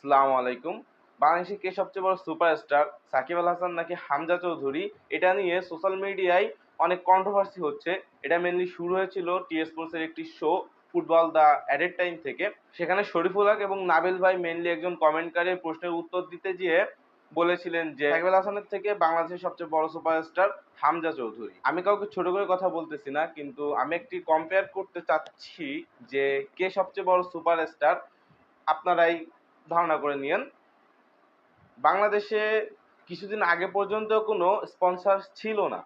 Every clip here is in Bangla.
সালাম আলাইকুম। বাংলাদেশের কে সবচেয়ে বড় সুপারস্টার? সাকিব আল হাসান নাকি হামজা চৌধুরী? এটা নিয়ে সোশ্যাল মিডিয়ায় অনেক কন্ট্রোভার্সি হচ্ছে। এটা মেনলি শুরু হয়েছিল টি স্পোর্টসের একটি show football the added time থেকে। সেখানে শরীফুল হক এবং নাবিল ভাই মেনলি একজন কমেন্টকারীর প্রশ্নের উত্তর দিতে গিয়ে বলেছিলেন যে, সাকিব আল হাসানের থেকে বাংলাদেশের সবচেয়ে বড় সুপারস্টার হামজা চৌধুরী। আমি কাউকে ছোট করে কথা বলতেছি না, কিন্তু আমি একটি কম্পেয়ার করতে চাচ্ছি যে, কে সবচেয়ে বড় সুপারস্টার? আপনারাই ধারণা করে নিয়েন। বাংলাদেশে কিছুদিন আগে পর্যন্ত কোনো স্পন্সর ছিল না।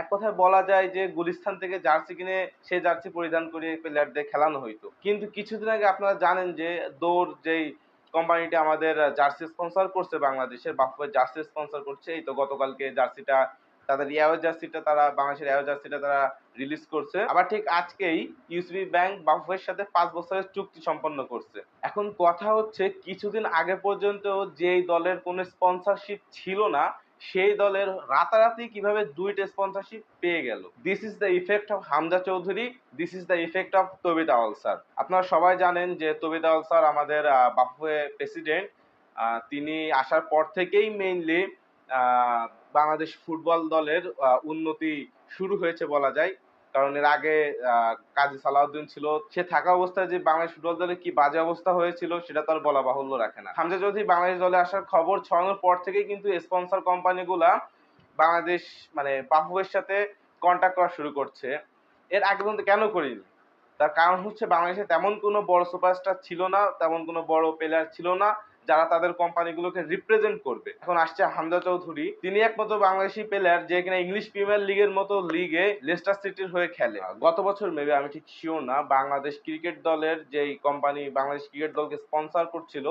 এক কথায় বলা যায় যে গুলিস্তান থেকে জার্সি কিনে সে জার্সি পরিধান করে প্লেয়ারদের খেলানো হইতো। কিন্তু কিছুদিন আগে আপনারা জানেন যে দৌড় যেই কোম্পানিটি আমাদের জার্সি স্পন্সর করছে বাংলাদেশের বাফুয়ের জার্সি স্পন্সর করছে, এই তো গতকালকে জার্সিটা তাদের ইয়াও জার্সিটা তারা, বাংলাদেশের ইয়াও জার্সিটা তারা রিলিজ করছে। আবার ঠিক আজকেই ইউসিবি ব্যাংক বাফুয়ের সাথে পাঁচ বছরের চুক্তি সম্পন্ন করছে। এখন কথা হচ্ছে, কিছুদিন আগে পর্যন্ত যেই দলের কোনো স্পন্সরশিপ ছিল না, সেই দলের রাতারাতি কীভাবে দুইটা স্পন্সরশিপ পেয়ে গেল। This is the effect of Hamza Chowdhury this is the effect of Tabith Awal sir. আপনারা সবাই জানেন যে তবিতা আল স্যার আমাদের বাফুয়ে প্রেসিডেন্ট তিনি আসার পর থেকেই মেইনলি বাংলাদেশ ফুটবল দলের উন্নতি শুরু হয়েছে বলা যায়। কারণ এর আগে কাজী সালাউদ্দিন ছিল। সে থাকা অবস্থায় যে বাংলাদেশ ফুটবল দলের কি বাজে অবস্থা হয়েছিল, সেটা তো আর বলা বাহুল্য রাখে না। হামজা চৌধুরী বাংলাদেশ দলে আসার খবর ছড়ানোর পর থেকেই কিন্তু স্পন্সর কোম্পানিগুলা বাংলাদেশ মানে বাফুয়ের সাথে কন্ট্যাক্ট করা শুরু করছে। এর আগে পর্যন্ত কেন করিনি? তার কারণ হচ্ছে বাংলাদেশে তেমন কোনো বড় সুপারস্টার ছিল না, তেমন কোনো বড় প্লেয়ার ছিল না। যারা তাদের কোম্পানিগুলোকে রিপ্রেজেন্ট করবে। এখন আসছে হামজা চৌধুরী। তিনি একমাত্র বাংলাদেশি প্লেয়ার যে কিনা ইংলিশ প্রিমিয়ার লিগের মতো লিগে লেস্টার সিটির হয়ে খেলে। গত বছর মেবি আমি ঠিক শিওর না, বাংলাদেশ ক্রিকেট দলের যেই কোম্পানি বাংলাদেশ ক্রিকেট দলকে স্পন্সর করছিল,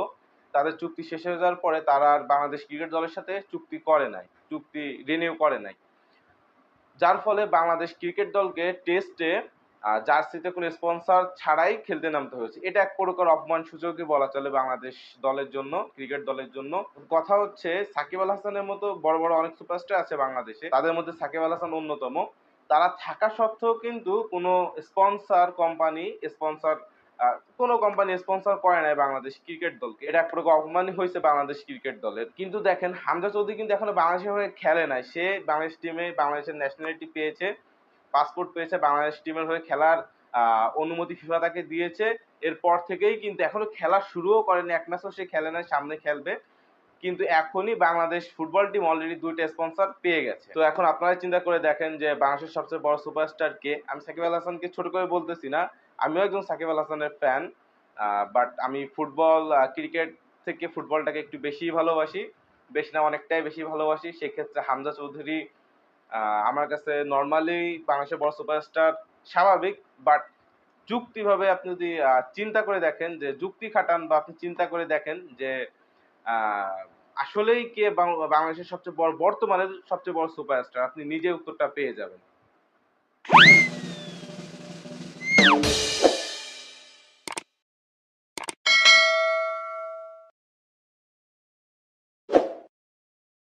তাদের চুক্তি শেষ হয়ে যাওয়ার পরে তারা আর বাংলাদেশ ক্রিকেট দলের সাথে চুক্তি করে নাই, চুক্তি রিনিউ করে নাই। যার ফলে বাংলাদেশ ক্রিকেট দলকে টেস্টে জার্সিতে কোনো স্পন্সর ছাড়াই খেলতে নামতে হয়েছে। এটা এক প্রকার অপমান সূচকই বলা চলে বাংলাদেশ দলের জন্য, ক্রিকেট দলের জন্য। কথা হচ্ছে, সাকিব আল হাসানের মতো বড় বড় অনেক সুপারস্টার আছে বাংলাদেশে। তাদের মধ্যে সাকিব আল হাসান অন্যতম। তারা থাকা সত্ত্বেও কিন্তু কোনো স্পন্সর কোম্পানি স্পন্সর কোনো কোম্পানি স্পন্সর করে নাই বাংলাদেশ ক্রিকেট দলকে। এটা এক প্রকার অপমানই হয়েছে বাংলাদেশ ক্রিকেট দলের। কিন্তু দেখেন, হামজা চৌধুরী কিন্তু এখনও বাংলাদেশের হয়ে খেলে নাই। সে বাংলাদেশ টিমে বাংলাদেশের ন্যাশনালিটি পেয়েছে। পাসপোর্ট পেয়েছে, বাংলাদেশ টিমের হয়ে খেলার অনুমতি ফিফা তাকে দিয়েছে। এরপর থেকেই কিন্তু এখনও খেলা শুরুও করেনি, এক ম্যাচও সে খেলে না সামনে খেলবে। কিন্তু এখনই বাংলাদেশ ফুটবল টিম অলরেডি দুইটা স্পন্সর পেয়ে গেছে। তো এখন আপনারা চিন্তা করে দেখেন যে বাংলাদেশের সবচেয়ে বড় সুপারস্টার কে? আমি সাকিব আল হাসানকে ছোট করে বলতেছি না, আমিও একজন সাকিব আল হাসানের ফ্যান বাট আমি ফুটবল ক্রিকেট থেকে ফুটবলটাকে একটু বেশি ভালোবাসি। বেশি না, অনেকটাই বেশি ভালোবাসি। সেক্ষেত্রে হামজা চৌধুরী আমার কাছে নর্মালি বাংলাদেশের বড় সুপারস্টার স্বাভাবিক বাট যুক্তিভাবে আপনি যদি চিন্তা করে দেখেন যে, যুক্তি খাটান বা আপনি চিন্তা করে দেখেন যে আসলেই কে বাংলাদেশের সবচেয়ে বড়, বর্তমানের সবচেয়ে বড় সুপারস্টার আপনি নিজে উত্তরটা পেয়ে যাবেন।